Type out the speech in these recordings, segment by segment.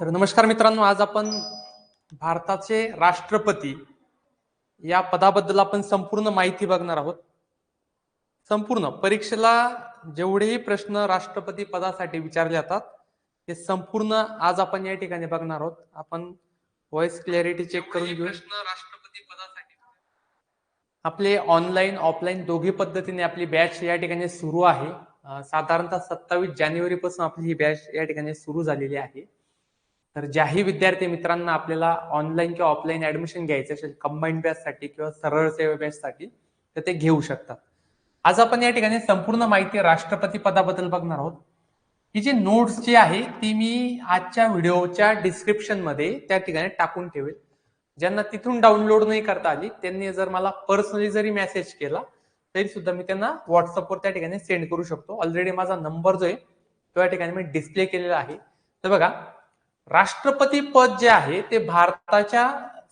तर नमस्कार मित्रांनो आज आपण भारताचे राष्ट्रपती या पदाबद्दल आपण संपूर्ण माहिती बघणार आहोत. संपूर्ण परीक्षेला जेवढेही प्रश्न राष्ट्रपती पदासाठी विचारले जातात ते संपूर्ण आज आपण या ठिकाणी बघणार आहोत. आपण व्हॉइस क्लॅरिटी चेक करून घेऊ. राष्ट्रपती पदासाठी आपले ऑनलाईन ऑफलाईन दोघी पद्धतीने आपली बॅच या ठिकाणी सुरू आहे. साधारणतः सत्तावीस जानेवारी पासून आपली ही बॅच या ठिकाणी सुरू झालेली आहे. तर ज्याही विद्यार्थी मित्रांना आपल्याला ऑनलाईन किंवा ऑफलाईन ऍडमिशन घ्यायचं असेल कंबाईंड बॅचसाठी किंवा सरळ सेवा बॅचसाठी तर ते घेऊ शकतात. आज आपण या ठिकाणी संपूर्ण माहिती राष्ट्रपती पदाबद्दल बघणार आहोत. ही जी नोट्स जी आहे ती मी आजच्या व्हिडिओच्या डिस्क्रिप्शनमध्ये त्या ठिकाणी टाकून ठेवेल. ज्यांना तिथून डाउनलोड नाही करता आली त्यांनी जर मला पर्सनली जरी मेसेज केला तरी सुद्धा मी त्यांना व्हॉट्सअपवर त्या ठिकाणी सेंड करू शकतो. ऑलरेडी माझा नंबर जो आहे तो या ठिकाणी मी डिस्प्ले केलेला आहे. तर बघा राष्ट्रपती पद जे आहे ते भारताच्या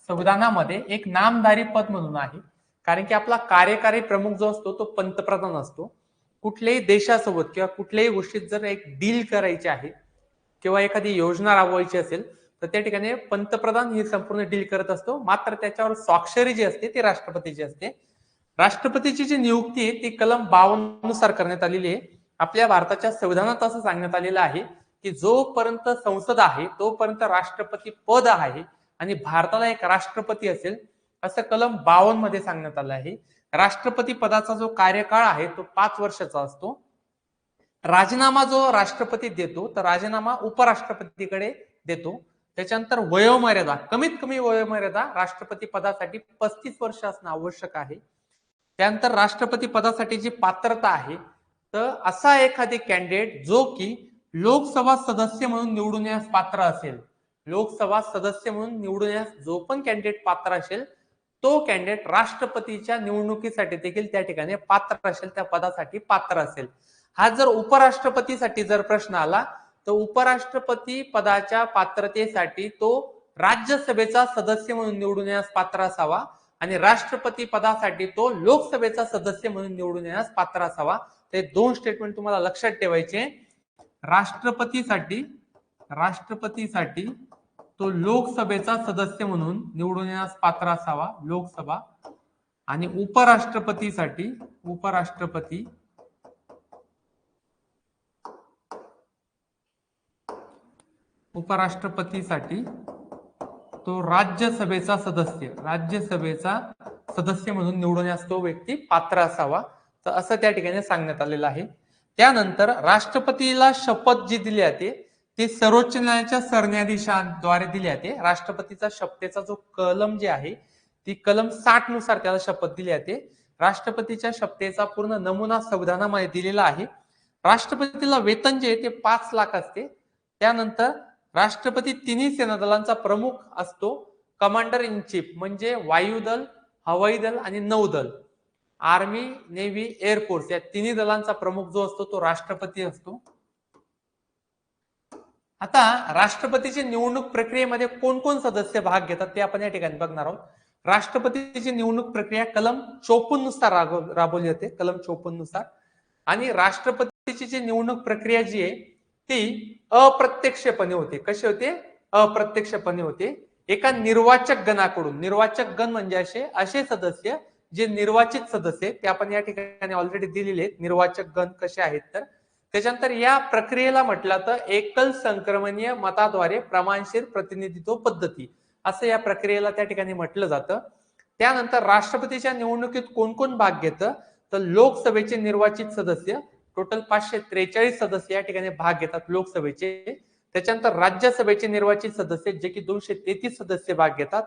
संविधानामध्ये एक नामधारी पद म्हणून आहे. कारण की आपला कार्यकारी प्रमुख जो असतो तो पंतप्रधान असतो. कुठल्याही देशासोबत किंवा कुठल्याही गोष्टीत जर एक डील करायची आहे किंवा एखादी योजना राबवायची असेल तर त्या ठिकाणी पंतप्रधान ही संपूर्ण डील करत असतो. मात्र त्याच्यावर स्वाक्षरी जी असते ती राष्ट्रपतीची असते. राष्ट्रपतीची जी नियुक्ती आहे ती कलम बावन्ननुसार करण्यात आलेली आहे. आपल्या भारताच्या संविधानात असं सांगण्यात आलेलं आहे की जोपर्यंत संसद आहे तोपर्यंत राष्ट्रपती पद आहे आणि भारताला एक राष्ट्रपती असेल असं कलम बावन्नमध्ये सांगण्यात आलं आहे. राष्ट्रपती पदाचा जो कार्यकाळ आहे तो पाच वर्षाचा असतो. राजीनामा जो राष्ट्रपती देतो तर राजीनामा उपराष्ट्रपतीकडे देतो. त्याच्यानंतर वयोमर्यादा कमीत कमी वयोमर्यादा राष्ट्रपती पदासाठी पस्तीस वर्ष असणं आवश्यक आहे. त्यानंतर राष्ट्रपती पदासाठी जी पात्रता आहे तर असा एखादी कॅन्डिडेट जो की लोकसभा सदस्य म्हणून निवडून येण्यास पात्र असेल. लोकसभा सदस्य म्हणून निवडून येण्यास जो पण कॅन्डिडेट पात्र असेल तो कॅन्डिडेट राष्ट्रपतीच्या निवडणुकीसाठी देखील त्या ठिकाणी पात्र असेल त्या पदासाठी पात्र असेल. हा जर उपराष्ट्रपतीसाठी जर प्रश्न आला तर उपराष्ट्रपती पदाच्या पात्रतेसाठी तो राज्यसभेचा सदस्य म्हणून निवडून येण्यास पात्र असावा आणि राष्ट्रपती पदासाठी तो लोकसभेचा सदस्य म्हणून निवडून येण्यास पात्र असावा. ते दोन स्टेटमेंट तुम्हाला लक्षात ठेवायचे. राष्ट्रपतीसाठी राष्ट्रपतीसाठी तो लोकसभेचा सदस्य म्हणून निवडून येण्यास पात्र असावा लोकसभा. आणि उपराष्ट्रपतीसाठी उपराष्ट्रपती उपराष्ट्रपतीसाठी तो राज्यसभेचा सदस्य राज्यसभेचा सदस्य म्हणून निवडून तो व्यक्ती पात्र असावा. तर असं त्या ठिकाणी सांगण्यात आलेलं आहे. त्यानंतर राष्ट्रपतीला शपथ जी दिली जाते ती सर्वोच्च न्यायालयाच्या सरन्यायाधीशांद्वारे दिली जाते. राष्ट्रपतीचा शपथेचा जो कलम जे आहे ती कलम साठनुसार त्याला शपथ दिली जाते. राष्ट्रपतीच्या शपथेचा पूर्ण नमुना संविधानामध्ये दिलेला आहे. राष्ट्रपतीला वेतन जे आहे ते पाच लाख असते. त्यानंतर राष्ट्रपती तिन्ही सेना दलांचा प्रमुख असतो. कमांडर इन चीफ म्हणजे वायुदल हवाई दल आणि नौदल. आर्मी नेव्ही एअरफोर्स या तिन्ही दलांचा प्रमुख जो असतो तो राष्ट्रपती असतो. आता राष्ट्रपतीची निवडणूक प्रक्रियेमध्ये कोण कोण सदस्य भाग घेतात ते आपण या ठिकाणी बघणार आहोत. राष्ट्रपतीची निवडणूक प्रक्रिया कलम चोपन्ननुसार राबवली जाते कलम चोपन्ननुसार. आणि राष्ट्रपतीची जी निवडणूक प्रक्रिया जी आहे ती अप्रत्यक्षपणे होते. कशी होते? अप्रत्यक्षपणे होते. एका निर्वाचक गणाकडून निर्वाचक गण म्हणजे असे असे सदस्य जे निर्वाचित सदस्य आहेत, ते आपण या ठिकाणी ऑलरेडी दिलेले आहेत. निर्वाचक गण कसे आहेत तर? त्याच्यानंतर या प्रक्रियेला म्हटलं तर एकल संक्रमणीय मताद्वारे प्रमाणशीर प्रतिनिधित्व पद्धती असं या प्रक्रियेला त्या ठिकाणी म्हटलं जातं. त्यानंतर राष्ट्रपतीच्या निवडणुकीत कोण कोण भाग घेतं? तर लोकसभेचे निर्वाचित सदस्य टोटल पाचशे त्रेचाळीस सदस्य या ठिकाणी भाग घेतात लोकसभेचे. त्याच्यानंतर राज्यसभेचे निर्वाचित सदस्य जे की दोनशे तेहतीस सदस्य भाग घेतात.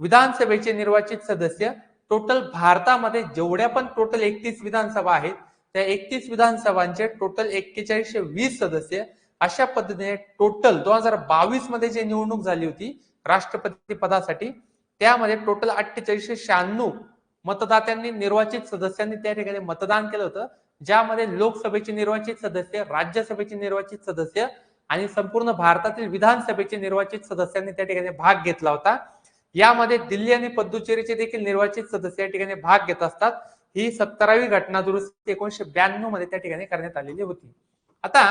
विधानसभेचे निर्वाचित सदस्य टोटल भारतामध्ये जेवढ्या पण टोटल एकतीस विधानसभा आहेत त्या एकतीस विधानसभांचे टोटल एक्केचाळीसशे वीस सदस्य अशा पद्धतीने टोटल दोन हजार बावीसमध्ये जी निवडणूक झाली होती राष्ट्रपती पदासाठी त्यामध्ये टोटल अठ्ठेचाळीसशे शहाण्णव मतदात्यांनी निर्वाचित सदस्यांनी त्या ठिकाणी मतदान केलं होतं ज्यामध्ये लोकसभेचे निर्वाचित सदस्य राज्यसभेचे निर्वाचित सदस्य आणि संपूर्ण भारतातील विधानसभेचे निर्वाचित सदस्यांनी त्या ठिकाणी भाग घेतला होता. यामध्ये दिल्ली आणि पद्दुचेरीचे देखील निर्वाचित सदस्य या ठिकाणी भाग घेत असतात. ही सत्तरावी घटना दुरुस्ती एकोणीशे ब्याण्णवमध्ये त्या ठिकाणी करण्यात आलेली होती. आता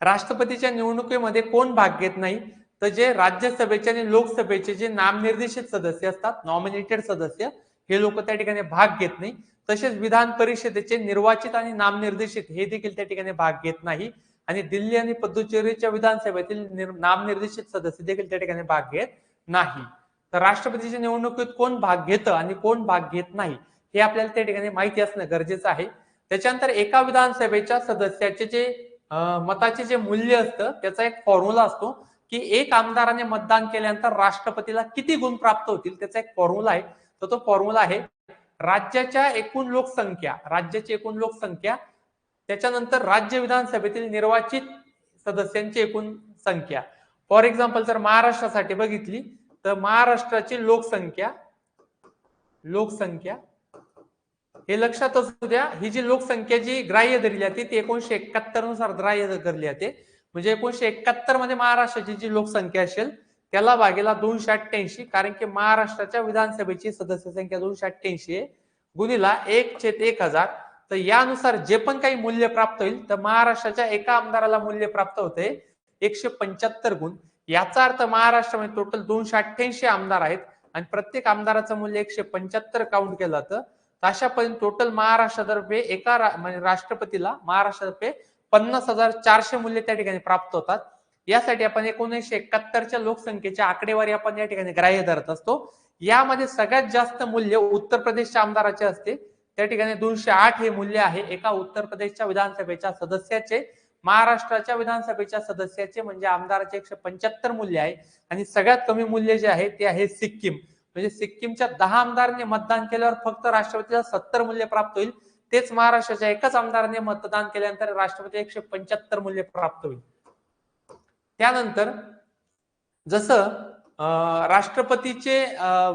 राष्ट्रपतीच्या निवडणुकीमध्ये कोण भाग घेत नाही? तर जे राज्यसभेचे आणि लोकसभेचे जे नामनिर्देशित सदस्य असतात नॉमिनेटेड सदस्य हे लोक त्या ठिकाणी भाग घेत नाही. तसेच विधान परिषदेचे निर्वाचित आणि नामनिर्देशित हे देखील त्या ठिकाणी भाग घेत नाही. आणि दिल्ली आणि पुदुचेरीच्या विधानसभेतील नामनिर्देशित सदस्य देखील त्या ठिकाणी भाग घेत नाही. तर राष्ट्रपतीच्या निवडणुकीत कोण भाग घेतं आणि कोण भाग घेत नाही हे आपल्याला त्या ठिकाणी माहिती असणं गरजेचं आहे. त्याच्यानंतर एका विधानसभेच्या सदस्याचे जे मताचे जे मूल्य असतं त्याचा एक फॉर्म्युला असतो की एक आमदाराने मतदान केल्यानंतर राष्ट्रपतीला किती गुण प्राप्त होतील त्याचा एक फॉर्म्युला आहे. तर तो फॉर्म्युला आहे राज्याच्या एकूण लोकसंख्या राज्याची एकूण लोकसंख्या त्याच्यानंतर राज्य विधानसभेतील निर्वाचित सदस्यांची एकूण संख्या. फॉर एक्झाम्पल जर महाराष्ट्रासाठी बघितली तर महाराष्ट्राची लोकसंख्या लोकसंख्या हे लक्षात असू द्या ही जी लोकसंख्या जी ग्राह्य धरली जाते ती एकोणीशे एकाहत्तरनुसार ग्राह्य धरली जाते. म्हणजे एकोणीशे एकाहत्तरमध्ये महाराष्ट्राची जी लोकसंख्या असेल त्याला भागेला दोनशे अठ्ठ्याऐंशी कारण की महाराष्ट्राच्या विधानसभेची सदस्य संख्या दोनशे अठ्ठ्याऐंशी आहे गुणीला एक छेद एक हजार. तर यानुसार जे पण काही मूल्य प्राप्त होईल तर महाराष्ट्राच्या एका आमदाराला मूल्य प्राप्त होते एकशे पंच्याहत्तर गुण. याचा अर्थ महाराष्ट्रामध्ये टोटल दोनशे अठ्ठ्याऐंशी आमदार आहेत आणि प्रत्येक आमदाराचं मूल्य एकशे पंच्याहत्तर काउंट केलं जातं. तर अशापर्यंत टोटल महाराष्ट्रातर्फे एका म्हणजे राष्ट्रपतीला महाराष्ट्रातर्फे पन्नास हजार चारशे मूल्य त्या ठिकाणी प्राप्त होतात. यासाठी आपण एकोणीसशे एकाहत्तरच्या लोकसंख्येच्या आकडेवारी आपण या ठिकाणी ग्राह्य धरत असतो. यामध्ये सगळ्यात जास्त मूल्य उत्तर प्रदेशच्या आमदाराचे असते. त्या ठिकाणी दोनशे आठ हे मूल्य आहे. एका उत्तर प्रदेशच्या विधानसभेच्या सदस्याचे महाराष्ट्राच्या विधानसभेच्या सदस्याचे म्हणजे आमदाराचे एकशे पंच्याहत्तर मूल्य आहे आणि सगळ्यात कमी मूल्य जे आहे ते आहे सिक्कीम. म्हणजे सिक्कीमच्या दहा आमदारांनी मतदान केल्यावर फक्त राष्ट्रपतीला सत्तर मूल्य प्राप्त होईल. तेच महाराष्ट्राच्या एकाच आमदाराने मतदान केल्यानंतर राष्ट्रपती एकशे पंच्याहत्तर मूल्य प्राप्त होईल. त्यानंतर जसं अं, राष्ट्रपतीचे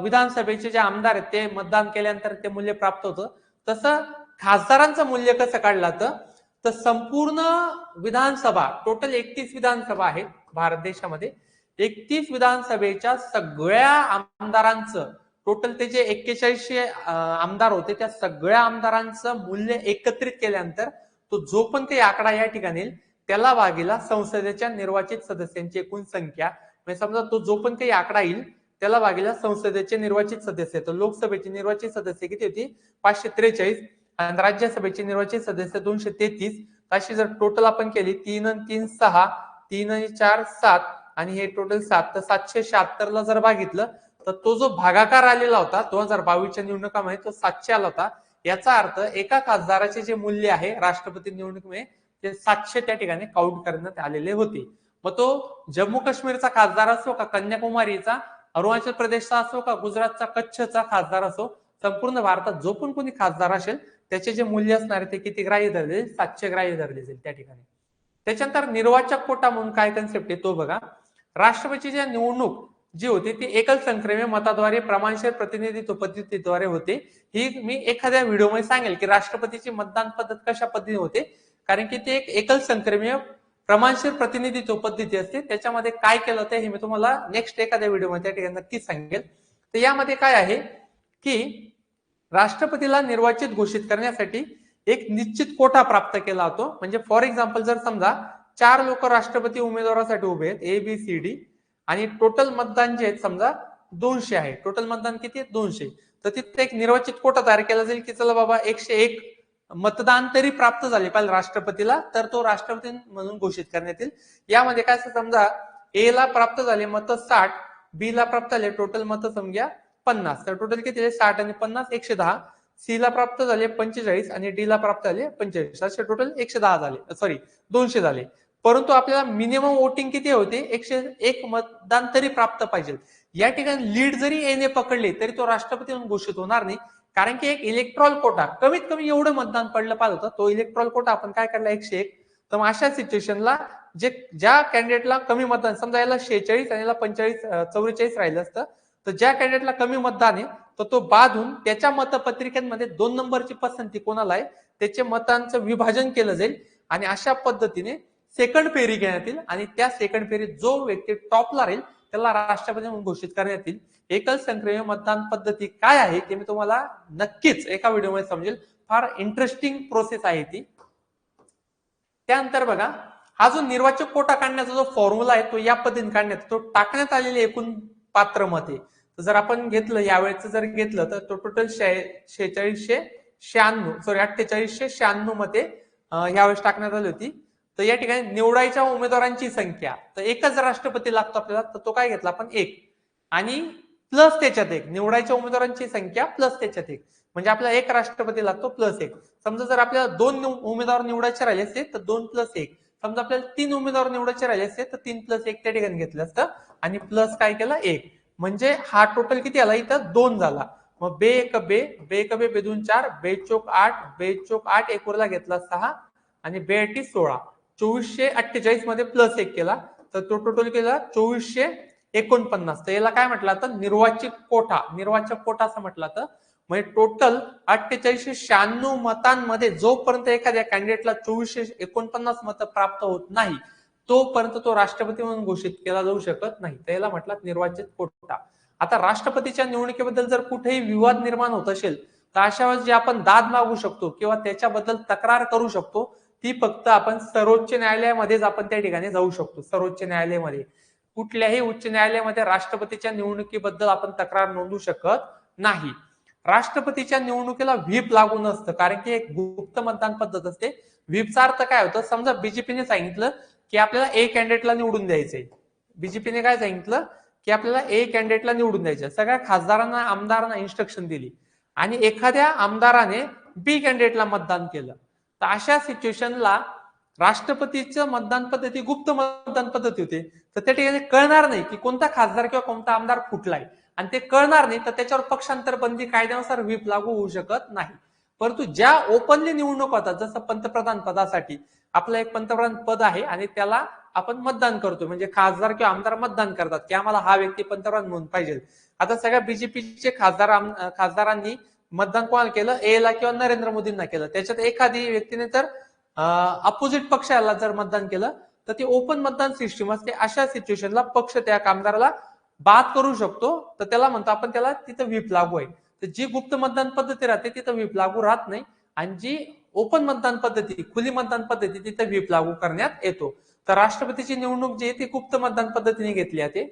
विधानसभेचे जे आमदार आहेत ते मतदान केल्यानंतर ते मूल्य प्राप्त होतं. तसं खासदारांचं मूल्य कसं काढलं जातं? तर संपूर्ण विधानसभा टोटल एकतीस विधानसभा आहेत भारत देशामध्ये. एकतीस विधानसभेच्या सगळ्या आमदारांचं टोटल ते जे एक्केचाळीसशे आमदार होते त्या सगळ्या आमदारांचं मूल्य एकत्रित केल्यानंतर तो जो पण काही आकडा या ठिकाणी येईल, त्याला भागीला संसदेच्या निर्वाचित सदस्यांची एकूण संख्या म्हणजे समजा तो जो पण काही आकडा येईल त्याला भागीला संसदेचे निर्वाचित सदस्य तर लोकसभेचे निर्वाचित सदस्य किती होती? पाचशे त्रेचाळीस. आणि राज्यसभेचे निर्वाचित सदस्य दोनशे तेहतीस. अशी जर टोटल आपण केली तीन आणि तीन सहा तीन आणि चार सात आणि हे टोटल सात तर सातशे शहात्तर ला जर बघितलं तर तो जो भागाकार आलेला होता दोन हजार बावीसच्या निवडणुकामध्ये तो सातशे आला होता. याचा अर्थ एका खासदाराचे जे मूल्य आहे राष्ट्रपती निवडणुकीमध्ये ते सातशे त्या ठिकाणी काउंट करण्यात आलेले होते. मग तो जम्मू काश्मीरचा खासदार असो का कन्याकुमारीचा अरुणाचल प्रदेशचा असो का गुजरातचा कच्छचा खासदार असो संपूर्ण भारतात जो पण कोणी खासदार असेल त्याचे जे मूल्य असणार आहे ते किती ग्राह्य धरले जाईल? सातशे ग्राह्य धरले जाईल त्या ठिकाणी. त्याच्यानंतर निर्वाचक कोटा म्हणून काय कन्सेप्ट आहे तो बघा. राष्ट्रपतीची निवडणूक जी होती ती एकल संक्रमे मताद्वारे प्रमाणशीर प्रतिनिधित्व पद्धतीद्वारे होते. ही मी एखाद्या व्हिडिओमध्ये सांगेल की राष्ट्रपतीची मतदान पद्धत कशा पद्धतीने होते? कारण की ते एक एकल संक्रमीय प्रमाणशीर प्रतिनिधित्व पद्धती असते. त्याच्यामध्ये काय केलं होतं हे मी तुम्हाला नेक्स्ट एखाद्या व्हिडिओमध्ये त्या ठिकाणी नक्कीच सांगेल. तर यामध्ये काय आहे की राष्ट्रपतीला निर्वाचित घोषित करण्यासाठी एक निश्चित कोटा प्राप्त केला होतो. म्हणजे फॉर एक्झाम्पल जर समजा चार लोक राष्ट्रपती उमेदवारासाठी उभे आहेत ए बी सी डी आणि टोटल मतदान जे आहेत समजा दोनशे आहे. टोटल मतदान किती आहे? दोनशे. तर तिथे एक निर्वाचित कोटा तयार केला जाईल की चला बाबा एकशे एक मतदान तरी प्राप्त झाले पाहिजे राष्ट्रपतीला तर तो राष्ट्रपती म्हणून घोषित करण्यात येईल. यामध्ये काय असं समजा ए ला प्राप्त झाले मत साठ बी ला प्राप्त झाले टोटल मत समजा पन्नास. तर टोटल किती साठ आणि पन्नास एकशे दहा. सी ला प्राप्त झाले पंचेचाळीस आणि डी ला प्राप्त झाले पंचेचाळीस. असे टोटल एकशे दहा झाले. सॉरी दोनशे झाले. परंतु आपल्याला मिनिमम वोटिंग किती होते? एकशे एक मतदान तरी प्राप्त पाहिजे. या ठिकाणी लीड जरी एने पकडले तरी तो राष्ट्रपती म्हणून घोषित होणार नाही. कारण की एक इलेक्ट्रॉल कोटा कमीत कमी एवढं मतदान पडलं पाहिजे होतं तो इलेक्ट्रॉल कोटा आपण काय काढला एकशे एक. तर मग अशा सिच्युएशनला जे ज्या कॅन्डिडेटला कमी मतदान समजा याला शेहेचाळीस आणि याला पंचेचाळीस चौवेचाळीस राहिलं असतं तर ज्या कॅन्डिडेटला कमी मतदान आहे तर तो बाद होऊन त्याच्या मतपत्रिकेमध्ये दोन नंबरची पसंती कोणाला आहे त्याचे मतांचं विभाजन केलं जाईल. आणि अशा पद्धतीने सेकंड फेरी घेण्यात येईल आणि त्या सेकंड फेरीत जो व्यक्ती टॉपला राहील त्याला राष्ट्रपती म्हणून घोषित करण्यात येईल. एकल संक्रमण मतदान पद्धती काय आहे ते मी तुम्हाला नक्कीच एका व्हिडिओमध्ये समजेल. फार इंटरेस्टिंग प्रोसेस आहे ती. त्यानंतर बघा हा जो निर्वाचक कोटा काढण्याचा जो फॉर्म्युला आहे तो या पद्धतीने काढण्यात तो टाकण्यात आलेले एकूण पात्र मते तर जर आपण घेतलं यावेळेचं जर घेतलं तर तो टोटल शेहेचाळीसशे शहाण्णव सॉरी अठ्ठेचाळीसशे शहाण्णव मते यावेळेस टाकण्यात आली होती. तर या ठिकाणी निवडायच्या उमेदवारांची संख्या. तर एकच राष्ट्रपती लागतो आपल्याला तर तो काय घेतला आपण? एक. आणि प्लस त्याच्यात एक. निवडायच्या उमेदवारांची संख्या प्लस त्याच्यात एक. म्हणजे आपल्याला एक राष्ट्रपती लागतो प्लस एक. समजा जर आपल्याला दोन उमेदवार निवडायचे राहिले असते तर दोन प्लस एक. समजा आपल्याला तीन उमेदवार निवडायचे राहिले असते तर तीन प्लस एक त्या ठिकाणी घेतलं असतं. आणि प्लस काय केलं? एक. म्हणजे हा टोटल किती आला? इथं दोन झाला. मग बे एक बे बे एक बे बेदून चार बे चोक आठ बे चोक आठ एक उरला घेतला सहा आणि बे अटी सोळा. चोवीसशे अठ्ठेचाळीसमध्ये प्लस एक केला. तर तो टोटल केला चोवीसशे एकोणपन्नास. तर याला काय म्हटलं? आता निर्वाचित कोठा. निर्वाचक कोठा असं म्हटलं तर म्हणजे टोटल अठ्ठेचाळीसशे शहाण्णव मतांमध्ये जोपर्यंत एखाद्या कॅन्डिडेटला चोवीसशे एकोणपन्नास मतं प्राप्त होत नाही तोपर्यंत तो राष्ट्रपती म्हणून घोषित केला जाऊ शकत नाही. त्याला म्हटलं निर्वाचित कोटा. आता राष्ट्रपतीच्या निवडणुकीबद्दल जर कुठेही विवाद निर्माण होत असेल तर अशा वेळेस जे आपण दाद मागू शकतो किंवा त्याच्याबद्दल तक्रार करू शकतो ती फक्त आपण सर्वोच्च न्यायालयामध्येच आपण त्या ठिकाणी जाऊ शकतो सर्वोच्च न्यायालयामध्ये. कुठल्याही उच्च न्यायालयामध्ये राष्ट्रपतीच्या निवडणुकीबद्दल आपण तक्रार नोंदवू शकत नाही. राष्ट्रपतीच्या निवडणुकीला व्हीप लागू नसतं कारण की एक गुप्त मतदान पद्धत असते. व्हीपचा अर्थ काय होतं? समजा बीजेपीने सांगितलं की आपल्याला ए कॅन्डिडेटला निवडून द्यायचंय. बीजेपीने काय सांगितलं? की आपल्याला ए कॅन्डिडेटला निवडून द्यायचं सगळ्या खासदारांना आमदारांना इन्स्ट्रक्शन दिली. आणि एखाद्या आमदाराने बी कॅन्डिडेटला मतदान केलं. तर अशा सिच्युएशनला राष्ट्रपतीचं मतदान पद्धती गुप्त मतदान पद्धती होते. तर त्या ठिकाणी कळणार नाही की कोणता खासदार किंवा कोणता आमदार फुटलाय आणि ते कळणार नाही तर त्याच्यावर पक्षांतर बंदी कायद्यानुसार व्हीप लागू होऊ शकत नाही. परंतु ज्या ओपनली निवडणूक होतात जसं पंतप्रधान पदासाठी आपलं एक पंतप्रधान पद आहे आणि त्याला आपण मतदान करतो म्हणजे खासदार किंवा आमदार मतदान करतात की आम्हाला हा व्यक्ती पंतप्रधान म्हणून पाहिजे. आता सगळ्या बीजेपीचे खासदार आम- खासदारांनी मतदान कोणाला केलं? ए ला किंवा नरेंद्र मोदींना केलं. त्याच्यात एखादी व्यक्तीने तर अपोजिट पक्षाला जर मतदान केलं तर ते ओपन मतदान सिस्टीम असते. अशा सिच्युएशनला पक्ष त्या कामगाराला बाद करू शकतो तर त्याला म्हणतो आपण त्याला तिथं व्हीप लागू आहे. तर जी गुप्त मतदान पद्धती राहते तिथं व्हीप लागू राहत नाही. आणि जी ओपन मतदान पद्धती खुली मतदान पद्धती तिथं व्हीप लागू करण्यात येतो. तर राष्ट्रपतीची निवडणूक जी आहे ती गुप्त मतदान पद्धतीने घेतली जाते.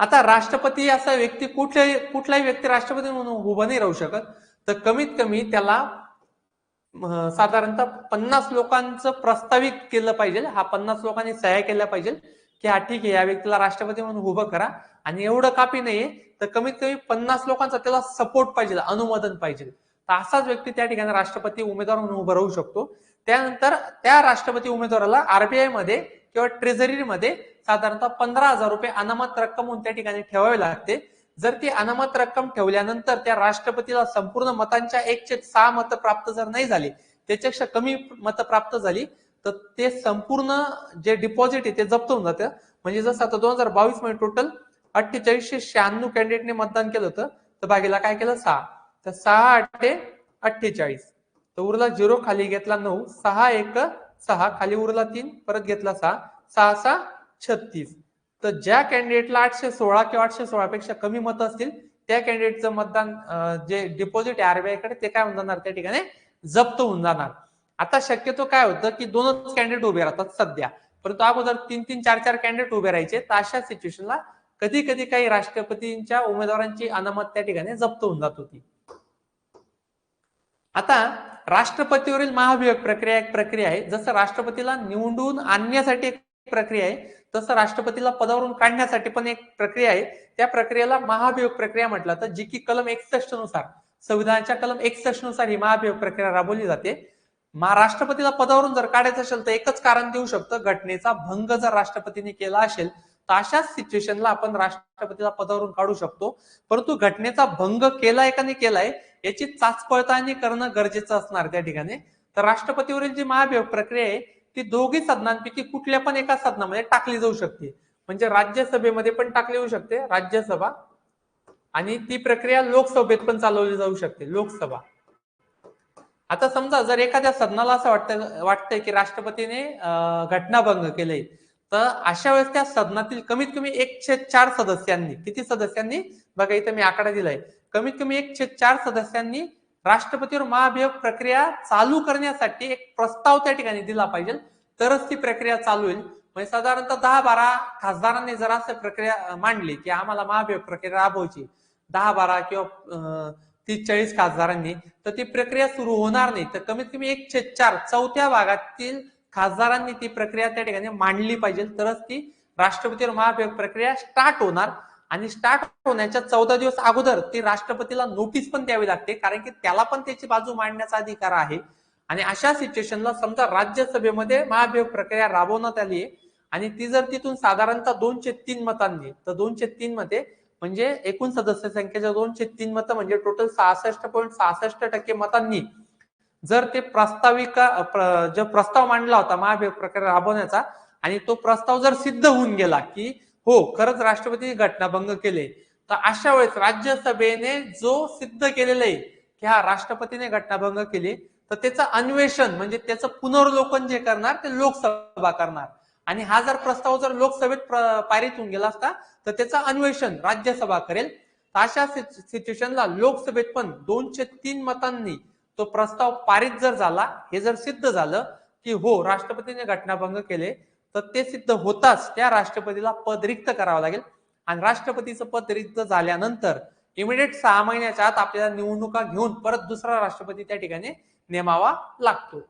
आता राष्ट्रपती असा व्यक्ती कुठल्याही कुठलाही व्यक्ती राष्ट्रपती म्हणून उभं नाही राहू शकत. तर कमीत कमी त्याला साधारणतः पन्नास लोकांचं प्रस्तावित केलं पाहिजे. हा पन्नास लोकांनी सह्या केल्या पाहिजे. की हा ठीक आहे या व्यक्तीला राष्ट्रपती म्हणून उभं करा आणि एवढं कापी नाहीये तर कमीत कमी पन्नास लोकांचा त्याला सपोर्ट पाहिजे अनुमोदन पाहिजे. तर असाच व्यक्ती त्या ठिकाणी राष्ट्रपती उमेदवार म्हणून उभं राहू शकतो. त्यानंतर त्या राष्ट्रपती उमेदवाराला आरबीआयमध्ये किंवा ट्रेझरीमध्ये साधारणतः पंधरा हजार रुपये अनामत रक्कम म्हणून त्या ठिकाणी ठेवावी लागते. जर ती अनामत रक्कम ठेवल्यानंतर त्या राष्ट्रपतीला संपूर्ण मतांच्या एकशे सहा मतं प्राप्त जर नाही झाली त्याच्यापेक्षा कमी मतं प्राप्त झाली तर ते संपूर्ण जे डिपॉझिट आहे ते जप्त होऊन जातं. म्हणजे जसं आता दोन हजार बावीसमध्ये टोटल अठ्ठेचाळीसशे शहाण्णव कॅन्डिडेटने मतदान केलं होतं. तर बागेला काय केलं? सहा. तर सहा अठ्ठे अठ्ठेचाळीस. तर उरला झिरो खाली घेतला नऊ. सहा एक सहा. खाली उरला तीन. परत घेतला सहा. सहा सहा. छत्तीस. तर ज्या कॅन्डिडेटला आठशे सोळा किंवा आठशे सोळा पेक्षा कमी मत असतील त्या कॅन्डिडेटचं मतदान जे डिपॉझिट आरबीआयकडे ते काय होऊन जाणार? त्या ठिकाणी जप्त होऊन जाणार. आता शक्यतो काय होतं की दोनच कॅन्डिडेट उभे राहतात सध्या. परंतु अगोदर तीन तीन चार चार कॅन्डिडेट उभे राहायचे. तर अशा सिच्युएशनला कधी कधी काही राष्ट्रपतींच्या उमेदवारांची अनामत त्या ठिकाणी जप्त होऊन जात होती. आता राष्ट्रपतीवरील महाभियोग प्रक्रिया एक प्रक्रिया आहे. जसं राष्ट्रपतीला निवडून आणण्यासाठी एक प्रक्रिया आहे तसं राष्ट्रपतीला पदावरून काढण्यासाठी पण एक प्रक्रिया आहे. त्या प्रक्रियेला महाभियोग प्रक्रिया म्हटलं तर जी की कलम एकसष्टनुसार संविधानाच्या कलम एकसष्टनुसार ही महाभियोग प्रक्रिया राबवली जाते. राष्ट्रपतीला पदावरून जर काढायचं असेल तर एकच कारण देऊ शकतं घटनेचा भंग जर राष्ट्रपतीने केला असेल तर अशाच सिच्युएशनला आपण राष्ट्रपतीला पदावरून काढू शकतो. परंतु घटनेचा भंग केलाय का नाही केलाय याची चाचपडताळणी करणं गरजेचं असणार त्या ठिकाणी. तर राष्ट्रपतीवरील जी महाभियोग प्रक्रिया आहे ती दोघी सदनांपैकी कुठल्या पण एका सदनामध्ये टाकली जाऊ शकते. म्हणजे राज्यसभेमध्ये पण टाकली जाऊ शकते राज्यसभा आणि ती प्रक्रिया लोकसभेत पण चालवली जाऊ शकते लोकसभा. आता समजा जर एखाद्या सदनाला असं वाटतं वाटतंय की राष्ट्रपतीने घटनाभंग केलंय तर अशा वेळेस त्या सदनातील कमीत कमी एकशे चार सदस्यांनी किती सदस्यांनी? बघा इथं मी आकडा दिलाय. कमीत कमी एकशे चार सदस्यांनी राष्ट्रपतीवर महाभियोग प्रक्रिया चालू करण्यासाठी एक प्रस्ताव त्या ठिकाणी दिला पाहिजे. तरच ती प्रक्रिया चालू होईल. म्हणजे साधारणतः दहा बारा खासदारांनी जर असं प्रक्रिया मांडली की आम्हाला महाभियोग प्रक्रिया राबवायची दहा बारा किंवा तीस चाळीस खासदारांनी तर ती प्रक्रिया सुरू होणार नाही. तर कमीत कमी एक चार चौथ्या भागातील खासदारांनी ती प्रक्रिया त्या ठिकाणी मांडली पाहिजे. तरच ती राष्ट्रपती महाभियोग प्रक्रिया स्टार्ट होणार. आणि स्टार्ट होण्याच्या चौदा दिवस अगोदर ती राष्ट्रपतीला नोटीस पण द्यावी लागते. कारण की त्याला पण त्याची बाजू मांडण्याचा अधिकार आहे. आणि अशा सिच्युएशनला समजा राज्यसभेमध्ये महाभियोग प्रक्रिया राबवण्यात आली आहे आणि ती जर तिथून साधारणतः दोनशे तीन मतांनी तर दोनशे तीन मध्ये म्हणजे एकूण सदस्य संख्येच्या दोनशे तीन मतं म्हणजे टोटल सहासष्ट पॉईंट सहासष्ट टक्के मतांनी जर ते प्रस्ताविका प्र- जो प्रस्ताव मांडला होता महाभियोग प्रकार राबवण्याचा आणि तो प्रस्ताव जर सिद्ध होऊन गेला की हो खरंच राष्ट्रपती घटनाभंग केले तर अशा वेळेस राज्यसभेने जो सिद्ध केलेला आहे की हा राष्ट्रपतीने घटनाभंग केली तर त्याचं अन्वेषण म्हणजे त्याचं पुनर्लोकन जे करणार ते लोकसभा करणार. आणि हा जर प्रस्ताव जर लोकसभेत पारित होऊन गेला असता तर त्याचं अन्वेषण राज्यसभा करेल. अशा सिच्युएशनला लोकसभेत पण दोनशे तीन मतांनी तो प्रस्ताव पारित जर झाला हे जर सिद्ध झालं की हो राष्ट्रपतीने घटनाभंग केले तर ते सिद्ध होताच त्या राष्ट्रपतीला पद रिक्त करावं लागेल. आणि राष्ट्रपतीचं पद रिक्त झाल्यानंतर इमिडिएट सहा महिन्याच्या आत आपल्याला निवडणुका घेऊन परत दुसरा राष्ट्रपती त्या ठिकाणी नेमावा लागतो.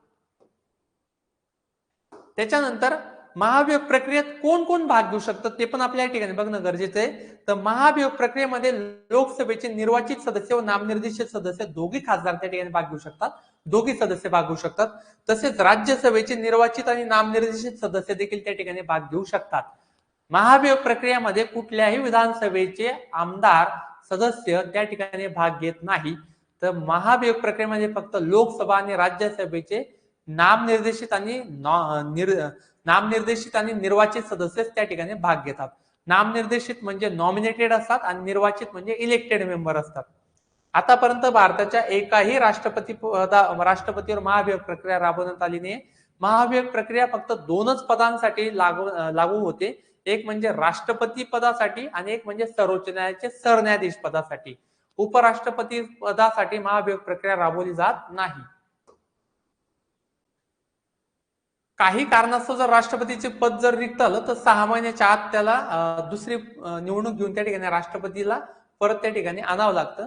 त्याच्यानंतर महाभियोग प्रक्रियेत कोण कोण भाग घेऊ शकतात ते पण आपल्या या ठिकाणी बघणं गरजेचं आहे. तर महाभियोग प्रक्रियेमध्ये लोकसभेचे निर्वाचित सदस्य व नामनिर्देशित सदस्य दोघी खासदार त्या ठिकाणी भाग घेऊ शकतात. दोघी सदस्य भाग घेऊ शकतात. तसेच राज्यसभेचे निर्वाचित आणि नामनिर्देशित सदस्य देखील त्या ठिकाणी भाग घेऊ शकतात. महाभियोग प्रक्रियेमध्ये कुठल्याही विधानसभेचे आमदार सदस्य त्या ठिकाणी भाग घेत नाही. तर महाभियोग प्रक्रियेमध्ये फक्त लोकसभा आणि राज्यसभेचे नामनिर्देशित आणि निर- नामनिर्देशित आणि निर्वाचित सदस्य त्या ठिकाणी भाग घेतात. नामनिर्देशित म्हणजे नॉमिनेटेड असतात आणि निर्वाचित म्हणजे इलेक्टेड मेंबर असतात. आतापर्यंत भारताच्या एकाही राष्ट्रपती पदा राष्ट्रपतीवर महाभियोग प्रक्रिया राबवण्यात आली नाही. महाभियोग प्रक्रिया फक्त दोनच पदांसाठी लागू लागू होते. एक म्हणजे राष्ट्रपती पदासाठी आणि एक म्हणजे सर्वोच्च न्यायालयाचे सरन्यायाधीश पदासाठी. उपराष्ट्रपती पदासाठी महाभियोग प्रक्रिया राबवली जात नाही. काही कारणास्तव जर राष्ट्रपतीचे पद जर रिक्त आलं तर सहा महिन्याच्या आत त्याला दुसरी निवडणूक घेऊन त्या ठिकाणी राष्ट्रपतीला परत त्या ठिकाणी आणावं लागतं.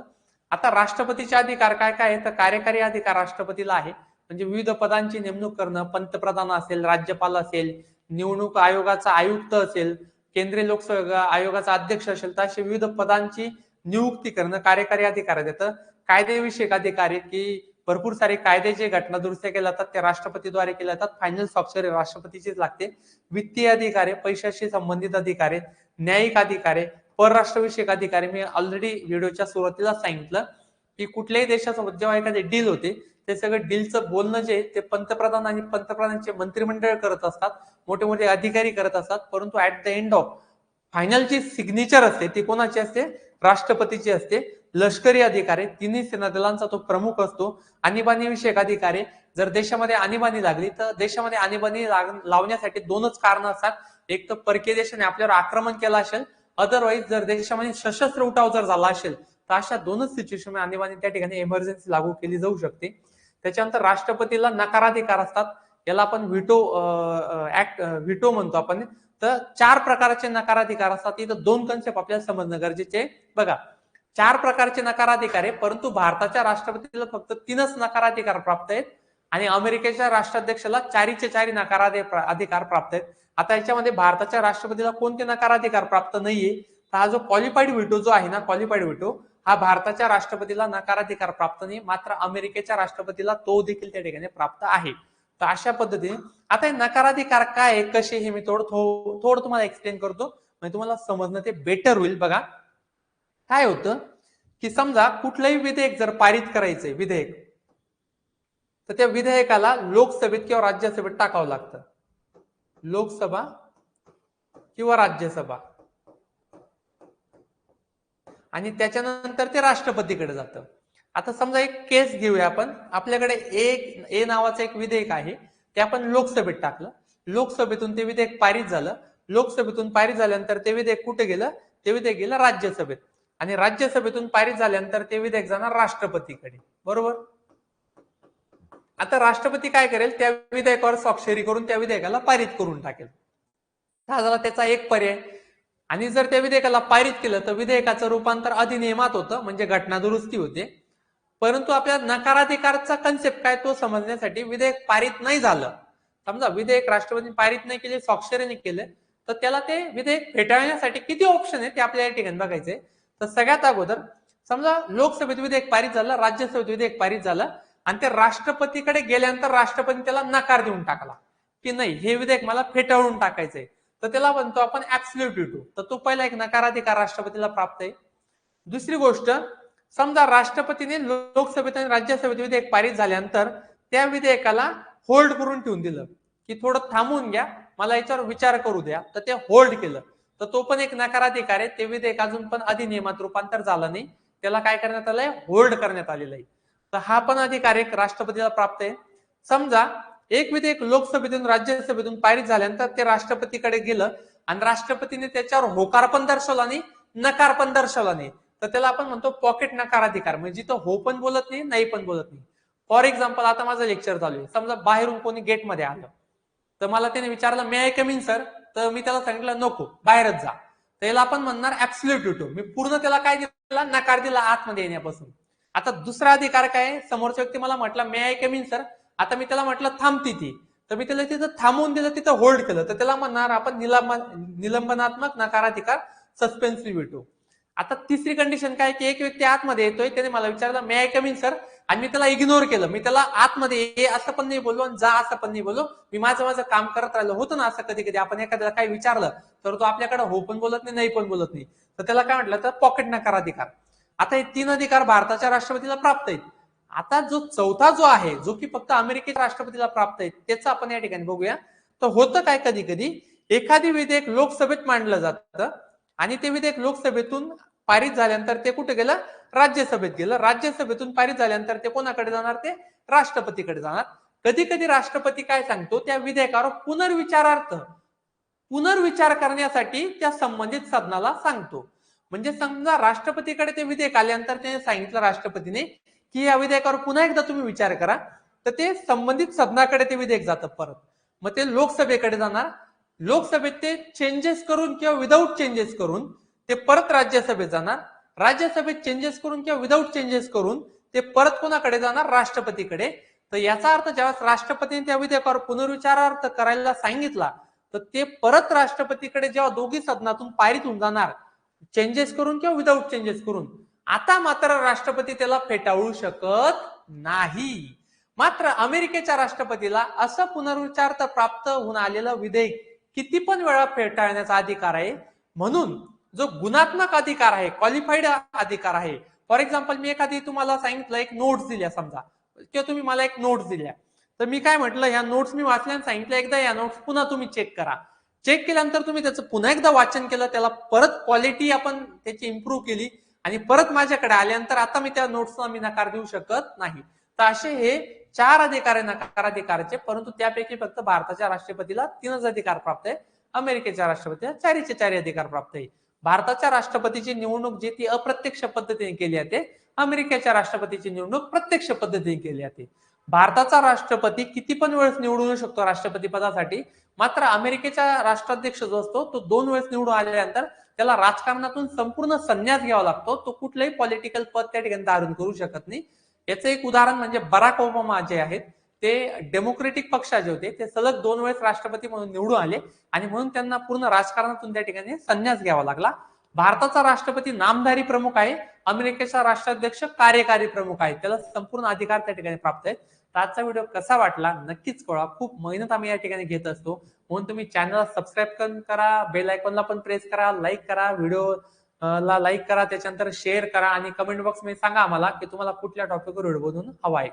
आता राष्ट्रपतीचे अधिकार काय काय आहे तर कार्यकारी अधिकार राष्ट्रपतीला आहे. म्हणजे विविध पदांची नेमणूक करणं पंतप्रधान असेल राज्यपाल असेल निवडणूक आयोगाचा आयुक्त असेल केंद्रीय लोकसेवा आयोगाचा अध्यक्ष असेल तर अशी विविध पदांची नियुक्ती करणं कार्यकारी अधिकार देतं कायदेविषयक अधिकार आहेत की भरपूर सारे कायद्याचे घटना दुरुस्त्या केल्या जातात ते राष्ट्रपतीद्वारे केल्या जातात. फायनल स्वाक्षरी राष्ट्रपतीचीच लागते. वित्तीय अधिकारी पैशाशी संबंधित अधिकारी न्यायिक अधिकारी परराष्ट्रविषयक अधिकारी मी ऑलरेडी व्हिडिओच्या सुरुवातीला सांगितलं की कुठल्याही देशासोबत जेव्हा एखादी डील होते ते सगळं डीलचं बोलणं जे ते पंतप्रधान आणि पंतप्रधानांचे मंत्रिमंडळ करत असतात मोठे मोठे अधिकारी करत असतात परंतु at the end of final G signature असते ती कोणाची असते? राष्ट्रपतीची असते. लष्करी अधिकारी तिन्ही सेनादलांचा तो प्रमुख असतो. आणीबाणीविषयक अधिकारी जर देशामध्ये आणीबाणी लागली तर देशामध्ये आणीबाणी लावण्यासाठी दोनच कारण असतात. एक तर परकीय देशाने आपल्यावर आक्रमण केलं असेल अदरवाईज जर देशामध्ये सशस्त्र उठाव जर झाला असेल तर अशा दोनच सिच्युएशन आणीबाणी त्या ठिकाणी इमर्जन्सी लागू केली जाऊ शकते. त्याच्यानंतर राष्ट्रपतीला नकाराधिकार असतात. याला आपण व्हिटो ऍक्ट व्हिटो म्हणतो आपण. तर चार प्रकारचे नकाराधिकार असतात. इथं दोन कन्सेप्ट आपल्याला समजणं गरजेचे आहे. बघा चार प्रकारचे नकाराधिकार आहे परंतु भारताच्या राष्ट्रपतीला फक्त तीनच नकाराधिकार प्राप्त आहेत आणि अमेरिकेच्या राष्ट्राध्यक्षाला चारीचे चारी नकाराधि अधिकार प्राप्त आहेत. आता याच्यामध्ये भारताच्या राष्ट्रपतीला कोणते नकाराधिकार प्राप्त नाहीये? तर हा जो क्वालिफाईड व्हिटो जो आहे ना क्वालिफाईड व्हिटो हा भारताच्या राष्ट्रपतीला नकाराधिकार प्राप्त नाही मात्र अमेरिकेच्या राष्ट्रपतीला तो देखील त्या ठिकाणी प्राप्त आहे. तर अशा पद्धतीने आता हे नकाराधिकार काय कसे हे मी थोडं थोडं तुम्हाला एक्सप्लेन करतो. म्हणजे तुम्हाला समजणं ते बेटर होईल. बघा काय होतं? की समजा कुठलंही विधेयक जर पारित करायचंय विधेयक तर त्या विधेयकाला लोकसभेत किंवा राज्यसभेत टाकावं लागतं. लोकसभा किंवा राज्यसभा. आणि त्याच्यानंतर ते राष्ट्रपतीकडे जातं. आता समजा एक केस घेऊया आपण. आपल्याकडे एक ए नावाचं एक विधेयक आहे. ते आपण लोकसभेत टाकलं. लोकसभेतून ते विधेयक पारित झालं. लोकसभेतून पारित झाल्यानंतर ते विधेयक कुठे गेलं? ते विधेयक गेलं राज्यसभेत. आणि राज्यसभेतून पारित झाल्यानंतर ते विधेयक जाणार राष्ट्रपतीकडे. बरोबर? आता राष्ट्रपती काय करेल? त्या विधेयकावर स्वाक्षरी करून त्या विधेयकाला पारित करून टाकेल. हा झाला त्याचा एक पर्याय. आणि जर त्या विधेयकाला पारित केलं तर विधेयकाचं रूपांतर अधिनियमात होतं म्हणजे घटना दुरुस्ती होते. परंतु आपल्या नकाराधिकारचा कन्सेप्ट काय तो समजण्यासाठी विधेयक पारित नाही झालं. समजा विधेयक राष्ट्रपतीने पारित नाही केले स्वाक्षरीने केले तर त्याला ते विधेयक फेटाळण्यासाठी किती ऑप्शन आहे ते आपल्या या ठिकाणी बघायचंय. तर सगळ्यात अगोदर समजा लोकसभेत विधेयक पारित झालं राज्यसभेत विधेयक पारित झालं आणि ते राष्ट्रपतीकडे गेल्यानंतर राष्ट्रपती त्याला नकार देऊन टाकला. की नाही हे विधेयक मला फेटाळून टाकायचंय. तर त्याला म्हणतो आपण ऍब्सल्यूट व्हिटो तर तो पहिला एक नकाराधिकार राष्ट्रपतीला प्राप्त आहे. दुसरी गोष्ट समजा राष्ट्रपतीने लोकसभेत आणि राज्यसभेत विधेयक पारित झाल्यानंतर त्या विधेयकाला होल्ड करून ठेवून दिलं. की थोडं थांबून घ्या मला याच्यावर विचार करू द्या. तर ते होल्ड केलं. तर तो पण एक नकाराधिकार आहे. ते विधेयक अजून पण अधिनियमात रूपांतर झालं नाही. त्याला काय करण्यात आलंय? होल्ड करण्यात आलेलं आहे. तर हा पण अधिकार एक राष्ट्रपतीला प्राप्त आहे. समजा एक विधेयक लोकसभेतून राज्यसभेतून पारित झाल्यानंतर ते राष्ट्रपतीकडे गेलं आणि राष्ट्रपतीने त्याच्यावर होकार पण दर्शवला नाही नकार पण दर्शवला नाही. तर त्याला आपण म्हणतो पॉकेट नकार अधिकार म्हणजे जिथं हो पण बोलत नाही नाही पण बोलत नाही. फॉर एक्झाम्पल आता माझं लेक्चर चालू आहे. समजा बाहेरून कोणी गेटमध्ये आलं. तर मला त्याने विचारलं मे आय कमिंग सर तर मी त्याला सांगितलं नको बाहेरच जा. त्याला आपण म्हणणार ऍब्सल्यूट युटो मी पूर्ण त्याला काय दिला? नकार दिला आतमध्ये येण्यापासून. आता दुसरा अधिकार काय समोरचा व्यक्ती मला म्हटला मे आय कमिन सर आता मी त्याला म्हटलं थांबती ती. तर मी त्याला तिथं थांबवून दिलं तिथं होल्ड केलं. तर त्याला म्हणणार आपण निलंबन निलंबनात्मक नकाराधिकार सस्पेन्सिव्ह विटो आता तिसरी कंडिशन काय की एक व्यक्ती आतमध्ये येतोय त्याने मला विचारलं मे आय कमिन सर आणि मी त्याला इग्नोर केलं. मी त्याला आतमध्ये ये असं पण नाही बोललो आणि जा असं पण नाही बोललो. मी माझं माझं काम करत राहिलो. होतं ना असं कधी कधी आपण एखाद्याला काही विचारलं तर तो आपल्याकडे हो पण बोलत नाही नाही पण बोलत नाही. तर त्याला काय म्हटलं तर पॉकेट नकार अधिकार. आता हे तीन अधिकार भारताच्या राष्ट्रपतीला प्राप्त आहेत. आता जो चौथा जो आहे जो की फक्त अमेरिकेच्या राष्ट्रपतीला प्राप्त आहे त्याचं आपण या ठिकाणी बघूया. तर होतं काय कधी कधी एखादी विधेयक लोकसभेत मांडलं जातं आणि ते विधेयक लोकसभेतून पारित झाल्यानंतर ते कुठे गेलं? राज्यसभेत गेलं. राज्यसभेतून पारित झाल्यानंतर ते कोणाकडे जाणार? ते राष्ट्रपतीकडे जाणार. कधी कधी राष्ट्रपती काय सांगतो? त्या विधेयकावर पुनर्विचारार्थ पुनर्विचार करण्यासाठी त्या संबंधित सदनाला सांगतो. म्हणजे समजा राष्ट्रपतीकडे ते विधेयक आल्यानंतर त्याने सांगितलं राष्ट्रपतीने की या विधेयकावर पुन्हा एकदा तुम्ही विचार करा. तर ते संबंधित सदनाकडे ते विधेयक जातं परत. मग ते लोकसभेकडे जाणार. लोकसभेत ते चेंजेस करून किंवा विदाऊट चेंजेस करून ते परत राज्यसभेत जाणार. राज्यसभेत चेंजेस करून किंवा विदाऊट चेंजेस करून ते परत कोणाकडे जाणार? राष्ट्रपतीकडे. तर याचा अर्थ ज्यावेळेस राष्ट्रपतीने त्या विधेयकावर पुनर्विचारार्थ करायला सांगितला तर ते परत राष्ट्रपतीकडे जेव्हा दोघी सदनातून पारित होऊन जाणार चेंजेस करून किंवा विदाऊट चेंजेस करून आता मात्र राष्ट्रपती त्याला फेटाळू शकत नाही. मात्र अमेरिकेच्या राष्ट्रपतीला असं पुनर्विचार प्राप्त होऊन आलेलं विधेयक किती पण वेळा फेटाळण्याचा अधिकार आहे? म्हणून जो गुणात्मक अधिकार आहे क्वालिफाईड अधिकार आहे. फॉर एक्झाम्पल मी एखादी तुम्हाला सांगितलं एक नोट्स दिल्या समजा. किंवा तुम्ही मला एक नोट्स दिल्या. तर मी काय म्हटलं ह्या नोट्स मी वाचल्या सांगितलं एकदा या नोट्स पुन्हा तुम्ही चेक करा. चेक केल्यानंतर तुम्ही त्याचं पुन्हा एकदा वाचन केलं त्याला परत क्वालिटी आपण त्याची इम्प्रूव्ह केली आणि परत माझ्याकडे आल्यानंतर आता मी त्या नोट्सला मी नकार देऊ शकत नाही. तर असे हे चार अधिकार आहे नकार अधिकाराचे परंतु त्यापैकी फक्त भारताच्या राष्ट्रपतीला तीनच अधिकार प्राप्त आहे अमेरिकेच्या राष्ट्रपतीला चारीचे चारी अधिकार प्राप्त आहे. भारताच्या राष्ट्रपतीची निवडणूक जी ती अप्रत्यक्ष पद्धतीने केली जाते अमेरिकेच्या राष्ट्रपतीची निवडणूक प्रत्यक्ष पद्धतीने केली जाते. भारताचा राष्ट्रपती किती पण वेळेस निवडून येऊ शकतो राष्ट्रपती पदासाठी मात्र अमेरिकेचा राष्ट्राध्यक्ष जो असतो तो दोन वेळेस निवडून आल्यानंतर त्याला राजकारणातून संपूर्ण संन्यास घ्यावा लागतो. तो कुठलंही पॉलिटिकल पद त्या ठिकाणी धारण करू शकत नाही. याचं एक उदाहरण म्हणजे बराक ओबामा जे आहेत ते डेमोक्रेटिक पक्षाचे होते ते सलग दोन वेळेस राष्ट्रपती म्हणून निवडून आले आणि म्हणून त्यांना पूर्ण राजकारणातून त्या ठिकाणी संन्यास घ्यावा लागला. भारताचा राष्ट्रपती नामधारी प्रमुख आहे अमेरिकेचा राष्ट्राध्यक्ष कार्यकारी प्रमुख आहे त्याला संपूर्ण अधिकार त्या ठिकाणी प्राप्त आहेत. आजचा व्हिडिओ कसा वाटला नक्कीच कळवा. खूप मेहनत आम्ही या ठिकाणी घेत असतो. म्हणून तुम्ही चॅनलला सबस्क्राईब करा बेल आयकॉनला पण प्रेस करा लाईक करा व्हिडिओ ला लाईक करा त्याच्यानंतर शेअर करा आणि कमेंट बॉक्समध्ये सांगा आम्हाला की तुम्हाला कुठल्या टॉपिकवर व्हिडिओ बनवून हवा आहे.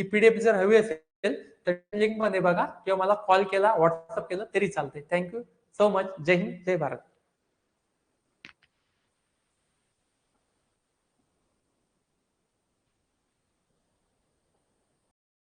ही पीडीएफ जर हवी असेल तर लिंकमध्ये बघा किंवा मला कॉल केला व्हॉट्सअप केलं तरी चालते थँक्यू सो मच जय हिंद जय भारत.